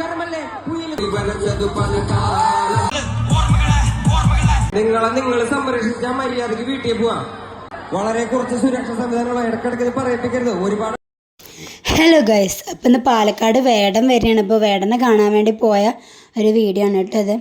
കാലം നിങ്ങളെ നിങ്ങൾ സംരക്ഷിച്ചാൽ മര്യാദയ്ക്ക് വീട്ടിൽ പോവാ. വളരെ കുറച്ച് സുരക്ഷാ സംവിധാനങ്ങൾ ഇടക്കിടക്ക് പറയിപ്പിക്കരുത്. ഒരുപാട് ഹലോ ഗൈസ് അപ്പം ഇന്ന് പാലക്കാട് വേടം വരികയാണ് അപ്പോൾ വേടനെ കാണാൻ വേണ്ടി പോയ ഒരു വീഡിയോ ആണ് കേട്ടോ ഇത്.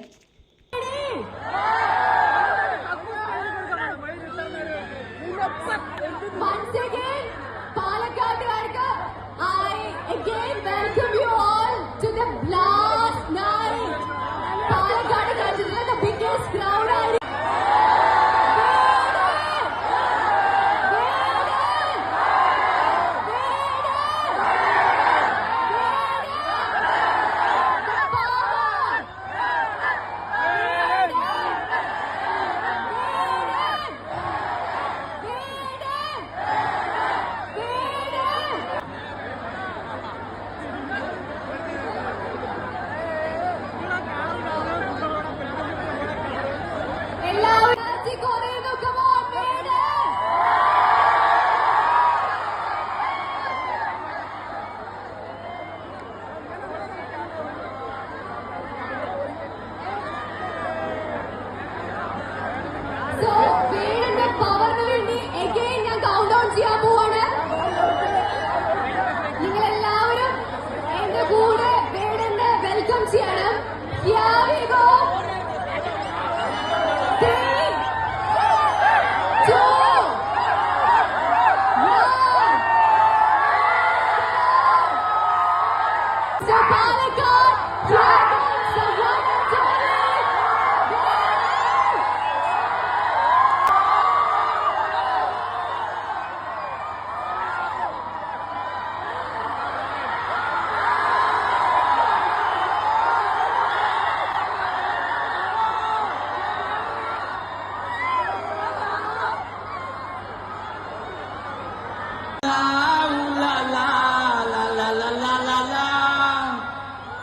Father God,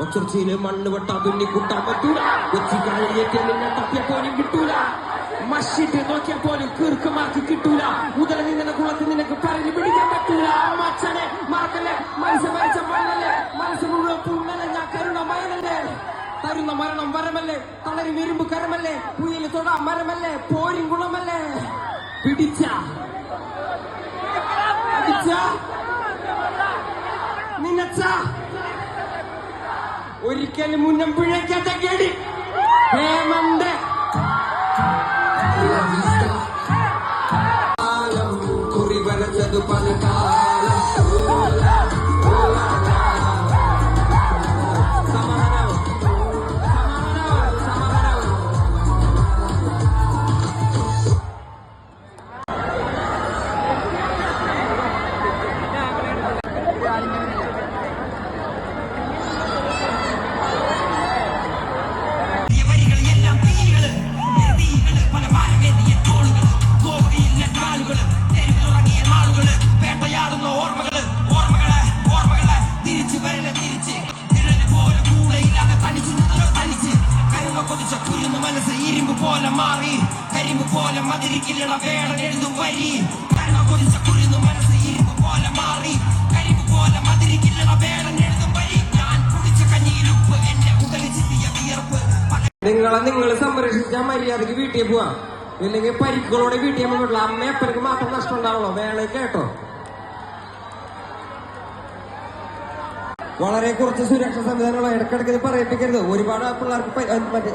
കൊച്ചിയിൽ മണ്ണ് വെട്ടാ തുന്നി കുട്ടാൻ പറ്റൂല. കൊച്ചി കാലിലേക്ക് നിന്നെ തപ്പിയ പോലും കിട്ടൂല. മഷിട്ട് നോക്കിയ പോലും കീർക്കമാക്കി കിട്ടൂല. മുതല നിന്നെ കുളത്തിൽ നിനക്ക് പറഞ്ഞു പിടിക്കാൻ പറ്റൂല. മച്ചനെ മറക്കല്ലേ? മനസ്സ് മരിച്ച മണ്ണല്ലേ? മനസ്സ് മുഴുവൻ പുണ്ണല്ലേ? ഞാൻ കരുണമയനല്ലേ തരുന്ന മരണം വരമല്ലേ? തളരി വിരുമ്പ് കരമല്ലേ? പുയൽ തൊടാ മരമല്ലേ? പോരും ഗുണമല്ലേ പിടിച്ച. പിടിച്ച നിന്നച്ച ഒരിക്കലും മുന്നം പിഴയ്ക്കാത്ത കേടി ഹേമന്ത് മാറി. കരിമ്പ് പോലെ മതിരിക്കില്ല വേണം എഴുതും വരി. ഞാൻ കുടിച്ച നിങ്ങളെ നിങ്ങൾ സംരക്ഷിച്ചാൽ മര്യാദയ്ക്ക് വീട്ടിൽ പോവാ. ഇല്ലെങ്കിൽ പരിക്കുകളോടെ വീട്ടിൽ പോകാൻ അമ്മയപ്പനക്ക് മാത്രം നഷ്ടം ഉണ്ടാവുള്ളൂ. വേള കേട്ടോ. വളരെ കുറച്ച് സുരക്ഷാ സംവിധാനങ്ങൾ ഇടക്കിടക്ക് പറയിപ്പിക്കരുത്. ഒരുപാട് പിള്ളേർക്ക് മറ്റേ